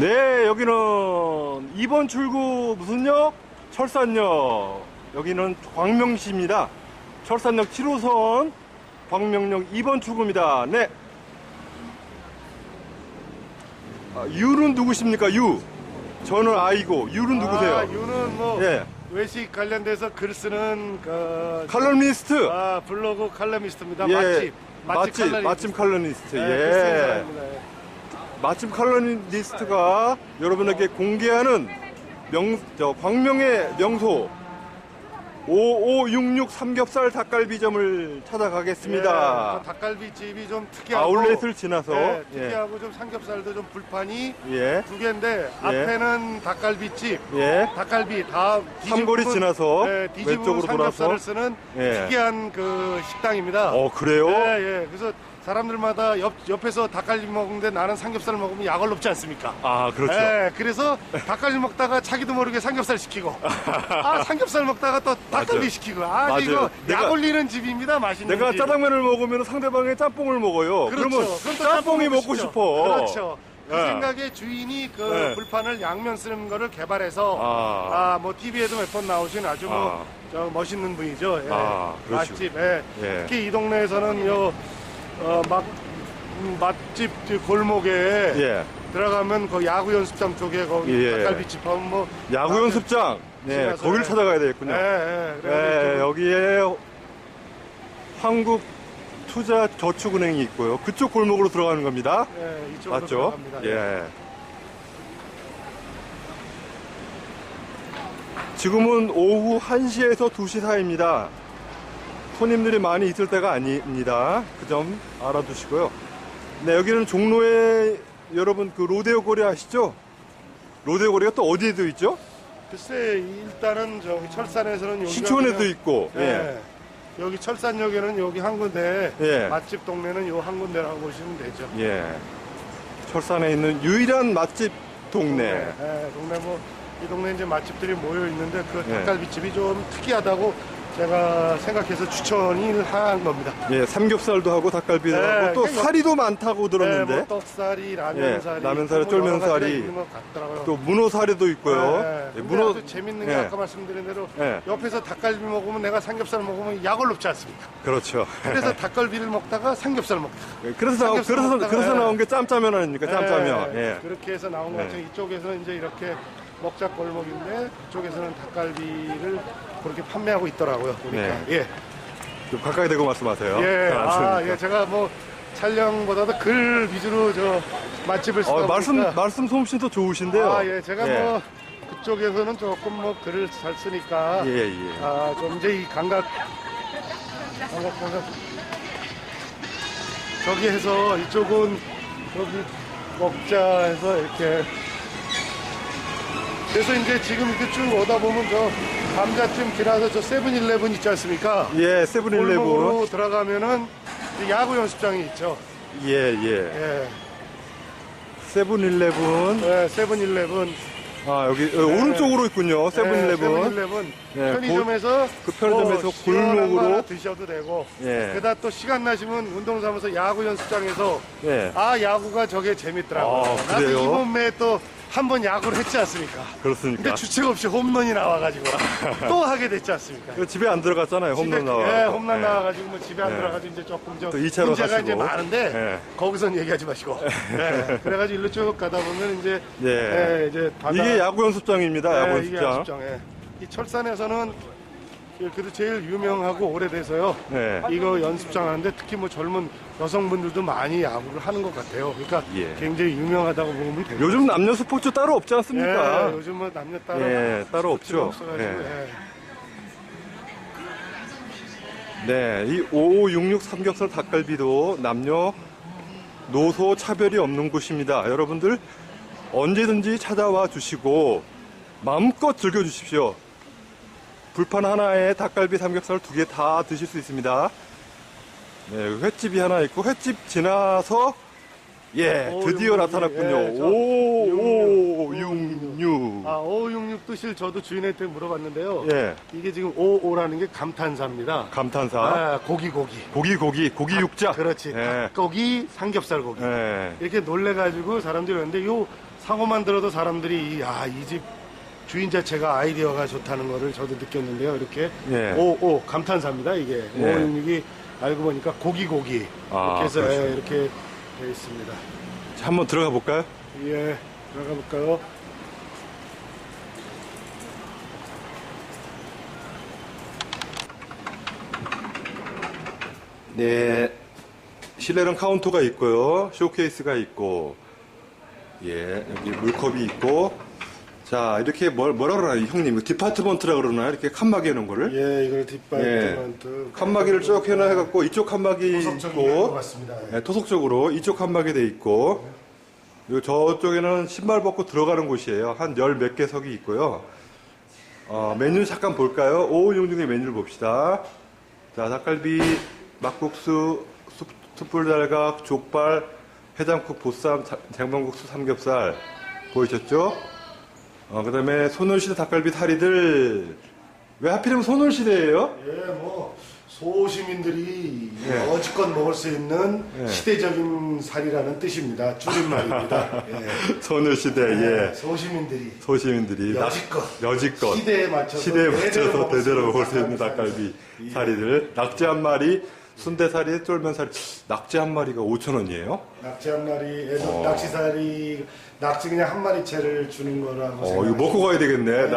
네, 여기는 2번 출구 무슨 역? 철산역. 여기는 광명시입니다. 철산역 7호선 광명역 2번 출구입니다. 네. 아, 유는 누구십니까? 유. 저는 아이고, 유는 누구세요? 아, 유는 뭐 예. 외식 관련돼서 글 쓰는 그 칼럼니스트. 아, 블로그 칼럼니스트입니다. 예. 맛집. 맛집, 칼럼니스트. 맛집 칼럼니스트. 예, 글 쓰는 예. 예. 맛집 칼럼니스트가 여러분에게 공개하는 명, 저, 광명의 명소 5566 삼겹살 닭갈비점을 찾아가겠습니다. 예, 그 닭갈비 집이 좀 특이하고 아울렛을 지나서 예, 예. 특이하고 좀 삼겹살도 좀 불판이 예. 두 개인데 앞에는 닭갈비집 예. 닭갈비 다 삼거리 지나서 예, 왼쪽으로 삼겹살을 돌아서. 쓰는 예. 특이한 그 식당입니다. 어, 그래요? 예, 예. 그래서 사람들마다 옆, 옆에서 닭갈비 먹는데 나는 삼겹살 먹으면 약을 높지 않습니까? 아, 그렇죠. 예, 그래서 닭갈비 먹다가 자기도 모르게 삼겹살 시키고, 아 삼겹살 먹다가 또 닭갈비 맞아요. 시키고, 아 맞아요. 이거 내가- 약 올리는 집입니다, 맛있는 내가 집. 짜장면을 먹으면 상대방의 짬뽕을 먹어요. 그렇죠. 그러면 그럼 또 짬뽕이 짬뽕 먹고 싶어. 그렇죠. 그 예. 생각에 주인이 그 예. 불판을 양면 쓰는 거를 개발해서 아. 아 뭐 TV에도 몇 번 나오신 아주 뭐저 멋있는 분이죠. 예. 아, 그러시고. 맛집. 예. 예. 특히 이 동네에서는 요 어막 음, 맛집 그 골목에 예. 들어가면 그 야구 연습장 쪽에 거기 예. 닭갈비집 하면 뭐 야구 연습장. 네, 지나서, 예. 찾아가야 되겠군요. 예, 예. 네, 그래가지고 여기에 한국 투자 저축은행이 있고요. 그쪽 골목으로 들어가는 겁니다. 예, 이쪽으로 맞죠? 들어갑니다. 예. 지금은 오후 1시에서 2시 사이입니다. 손님들이 많이 있을 때가 아닙니다. 그 점 알아두시고요. 네, 여기는 종로에 여러분 그 로데오 거리 아시죠? 로데오 거리가 또 어디에도 있죠? 글쎄 일단은 저기 철산에서는 신촌에도 그냥- 있고. 예. 예. 여기 철산역에는 여기 한 군데, 예. 맛집 동네는 요 한 군데라고 보시면 되죠. 예. 철산에 있는 유일한 맛집 동네. 예, 동네 뭐, 이 동네 이제 맛집들이 모여 있는데 그 예. 닭갈비집이 좀 특이하다고 제가 생각해서 추천을 한 겁니다. 예, 삼겹살도 하고 닭갈비도 네, 하고 또 그러니까 사리도 많다고 들었는데 예, 뭐 떡살이, 라면살이, 예, 라면살이, 뭐 같더라고요. 또 문어사리도 있고요. 예, 예, 아주 재밌는 게 예, 아까 말씀드린 대로 예. 옆에서 닭갈비 먹으면 내가 삼겹살 먹으면 약을 높지 않습니까? 그렇죠. 그래서 닭갈비를 먹다가 삼겹살 먹다. 예, 그래서 나온, 삼겹살 그래서 먹다가, 그래서 예. 나온 게 짬짜면 아닙니까? 짬짜면. 예, 예. 그렇게 해서 나온 예. 거죠. 이쪽에서는 이제 이렇게 먹자 골목인데 그쪽에서는 닭갈비를 그렇게 판매하고 있더라고요. 보니까. 네. 예. 좀 가까이 대고 말씀하세요. 예. 아. 예. 제가 뭐 촬영보다도 글 위주로 저 맛집을 쓰다 어, 말씀 보니까 말씀 솜씨도 좋으신데요. 아, 예. 제가 뭐 그쪽에서는 조금 뭐 글을 잘 쓰니까 예, 예. 아, 좀 이제 이 감각 감각 감각 저기 해서 이쪽은 여기 먹자 해서 이렇게 그래서 이제 지금 이렇게 쭉 오다 보면 저 감자쯤 지나서 저 세븐일레븐 있지 않습니까? 예, 세븐일레븐. 들어가면은 야구 연습장이 있죠. 예, 예. 예, 세븐일레븐. 예 세븐일레븐. 아, 여기 어, 오른쪽으로 있군요. 세븐일레븐. 세븐일레븐. 예, 편의점에서 그 편의점에서 뭐 골목으로. 드셔도 되고 예. 그다 또 시간 나시면 운동 삼아서 야구 연습장에서 예. 아 야구가 저게 재밌더라고 요. 아, 나도 그래요? 이번 매에 또 한 번 야구를 했지 않습니까? 그렇습니까? 근데 주책 없이 홈런이 나와가지고 또 하게 됐지 않습니까? 이거 집에 안 들어갔잖아요. 홈런 집에- 나와. 예, 홈런 나와가지고 뭐 집에 안 예. 들어가지고 이제 조금 좀또 이차로 문제가 가시고. 이제 많은데 예. 거기선 얘기하지 마시고. 예. 그래가지고 일로 쭉 가다 보면 이제 예. 예, 이제 바다- 이게 야구 연습장입니다. 야구 네, 이게 연습장. 예. 이 철산에서는 그래도 제일 유명하고 오래돼서요. 네. 이거 연습장 하는데 특히 뭐 젊은 여성분들도 많이 야구를 하는 것 같아요. 그러니까 예. 굉장히 유명하다고 보면 돼요. 요즘 남녀 스포츠 따로 없지 않습니까? 예, 요즘은 남녀 따로 예, 따로 없죠. 없어가지고, 예. 예. 네, 이 5566 삼겹살 닭갈비도 남녀 노소 차별이 없는 곳입니다. 여러분들 언제든지 찾아와 주시고 마음껏 즐겨 주십시오. 불판 하나에 닭갈비 삼겹살 두 개 다 드실 수 있습니다. 네, 횟집이 하나 있고 횟집 지나서 예, 오, 드디어 육육이. 나타났군요. 예, 저 오, 오, 육육. 육육. 아, 5566 뜻을 저도 주인한테 물어봤는데요. 예, 이게 지금 55라는 게 감탄사입니다. 감탄사. 아, 고기 고기. 고기, 고기, 고기 육자. 그렇지. 예, 닭고기, 삼겹살 고기. 예. 이렇게 놀래가지고 사람들이 그러는데 요 상호만 들어도 사람들이 이- 아, 이집 주인 자체가 아이디어가 좋다는 거를 저도 느꼈는데요. 이렇게 예. 오, 오, 감탄사입니다. 이게. 예. 5566이 알고 보니까 고기 고기. 아, 이렇게 해서 그렇죠. 예, 이렇게 되어 있습니다. 자, 한번 들어가 볼까요? 예, 들어가 볼까요? 네. 실내는 카운터가 있고요. 쇼케이스가 있고, 예, 여기 물컵이 있고, 자, 이렇게 뭘, 뭐라 그러나요? 형님, 이거 디파트먼트라 그러나요? 이렇게 칸막이 해놓은 거를? 예, 이걸 뒷발트먼트. 칸막이를 쭉 해놔갖고, 이쪽 칸막이 있고. 예. 예, 토속적으로 이쪽 칸막이 돼 있고, 그리고 저쪽에는 신발 벗고 들어가는 곳이에요. 한 열 몇 개 석이 있고요. 어, 메뉴 잠깐 볼까요? 5566의 메뉴를 봅시다. 자, 닭갈비, 막국수, 숯- 숯불달각, 족발, 해장국, 보쌈, 자- 장방국수, 삼겹살. 보이셨죠? 어, 그 다음에 손을시대 닭갈비 타리들. 왜 하필이면 손을시대예요 예, 뭐 소시민들이 예. 여지껏 먹을 수 있는 예. 시대적인 살이라는 뜻입니다. 줄임말입니다. 예. 손을시대, 예. 소시민들이 소시민들이 나- 여지껏 여지껏 시대에 맞춰서 시대에 맞춰서 대대로 먹을 수 있는 닭갈비 예. 사리들 낙지 한 마리 순대사리 쫄면사리 낙지 한 마리가 5천 원이에요 낙지 한 마리, 어. 낙지살이, 낙지 그냥 한 마리 채를 주는 거라고 어 이거 먹고 가야 되겠네 네.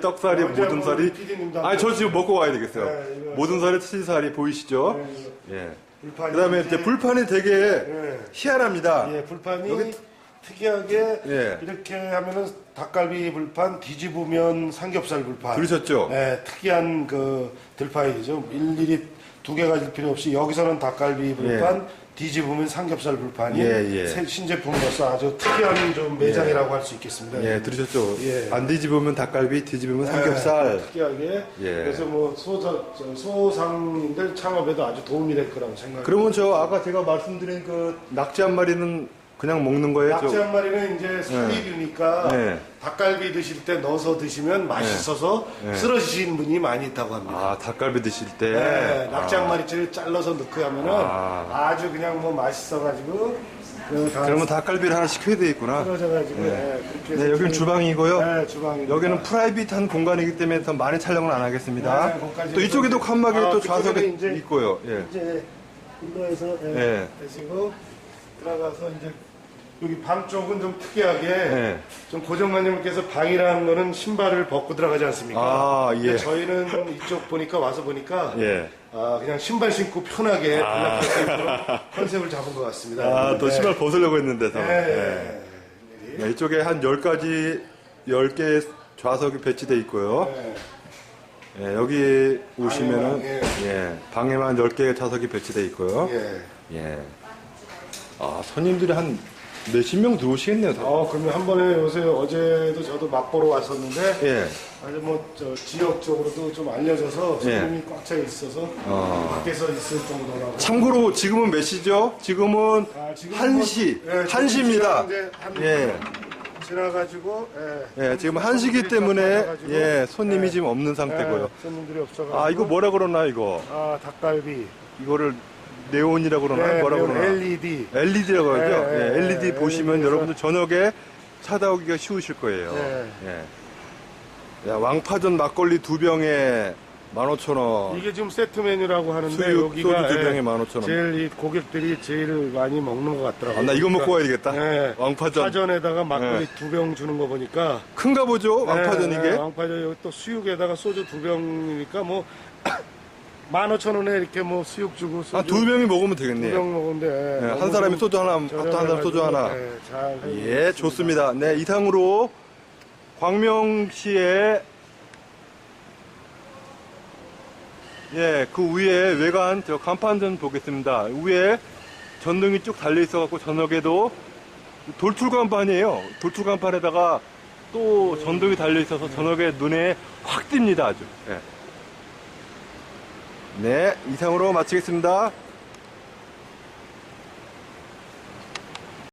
떡사리 어제 모든 뭐 PD님도 아니 저 지금 먹고 가야 되겠어요 네, 이거- 모든 사리 치즈사리 보이시죠 네, 예 불판이 그다음에 이제 불판이 되게 예. 희한합니다 예, 불판이 여기- 특이하게 예. 이렇게 하면은 닭갈비 불판, 뒤집으면 삼겹살 불판. 들으셨죠? 예, 특이한 그 들판이죠. 일일이 두 개 가질 필요 없이 여기서는 닭갈비 불판, 뒤집으면 삼겹살 불판이 예, 예. 새- 신제품으로서 아주 특이한 좀 매장이라고 할 수 있겠습니다. 예 들으셨죠 예. 안 뒤집으면 닭갈비 뒤집으면 예, 삼겹살 특이하게. 예. 그래서 뭐 소자, 저 소상인들 창업에도 아주 도움이 될 거라고 생각합니다. 그러면 저 아까 제가 말씀드린 그 낙지 한 마리는 그냥 먹는 거예요? 낙지 저- 한 마리는 이제 살이류니까 네. 닭갈비 드실 때 넣어서 드시면 맛있어서 네. 쓰러지시는 분이 많이 있다고 합니다. 아, 닭갈비 드실 때. 네, 낙지 아, 한 마리째를 잘라서 넣고 하면은 아. 아. 주 그냥 뭐 맛있어가지고 그다 그러면 닭갈비를 하나 시켜야 되겠구나. 쓰러져가지고 네. 네, 네, 여기는 좀- 주방이고요. 네, 주방입니다. 여기는 프라이빗한 공간이기 때문에 더 많이 촬영을 안 하겠습니다. 네, 또 이쪽에도 칸막이 아, 또 좌석에 이제- 있고요. 예. 이제 일로에서 예, 네. 되시고 들어가서 이제 여기 방 쪽은 좀 특이하게 네. 좀 고정관님께서 방이라는 거는 신발을 벗고 들어가지 않습니까? 아, 예. 근데 저희는 이쪽 보니까 와서 보니까 예. 아, 그냥 신발 신고 편하게 있도록 컨셉을 잡은 것 같습니다. 아, 또 네. 신발 벗으려고 했는데, 서 네. 네. 네, 이쪽에 한 10가지, 10개의 좌석이 배치되어 있고요. 네. 예, 여기 오시면은, 방에만, 예, 방에만 10개의 좌석이 배치되어 있고요. 예. 예. 아, 손님들이 한 몇십 명 들어오시겠네요. 다. 어, 그러면 한 번에 요새 어제도 저도 맛보러 왔었는데 예. 아주 뭐 저 지역 적으로도 좀 알려져서 예. 손님이 꽉 차 있어서 어. 밖에서 있을 정도라고. 참고로 지금은 몇 시죠? 지금은 아, 지금 1시, 뭐, 예, 1시입니다. 이제 한 예. 지나가지고 예. 예, 지금 1시기 때문에 예, 손님이 예. 지금 없는 상태고요. 예, 손님들이 없어가지고. 아, 이거 뭐라 그러나 이거? 아, 닭갈비. 이거를 네온이라고 그러나 네, 뭐라 네온 그러나? LED. LED라고 하죠. 예, 예, 예, LED 예, 보시면 LED 에서- 여러분들 저녁에 찾아오기가 쉬우실 거예요. 예. 예. 야, 왕파전 막걸리 두 병에 15,000원. 이게 지금 세트 메뉴라고 하는데 수육, 여기가 소주 두 예, 병에 15,000원. 제일 이 고객들이 제일 많이 먹는 것 같더라고요. 아, 나 이거 먹고 가야 되겠다. 예. 왕파전. 파전에다가 막걸리 예. 두병 주는 거 보니까 큰가 보죠? 왕파전 예, 이게? 예, 왕파전 여기 또 수육에다가 소주 두 병이니까 뭐 15,000원에 이렇게 뭐 수육 주고 소주 한두 병이 먹으면 되겠네요. 두병 먹는데 예, 너무 한 사람이 좀 소주 하나, 또 한 사람 소주 하나. 예, 잘 예, 좋습니다. 네, 이상으로 광명시의 예, 그 위에 외관 저 간판 좀 보겠습니다. 위에 전등이 쭉 달려 있어 갖고 저녁에도 돌출 간판이에요. 돌출 간판에다가 또 전등이 달려 있어서 저녁에 눈에 확 띕니다, 아주. 예. 네, 이상으로 마치겠습니다.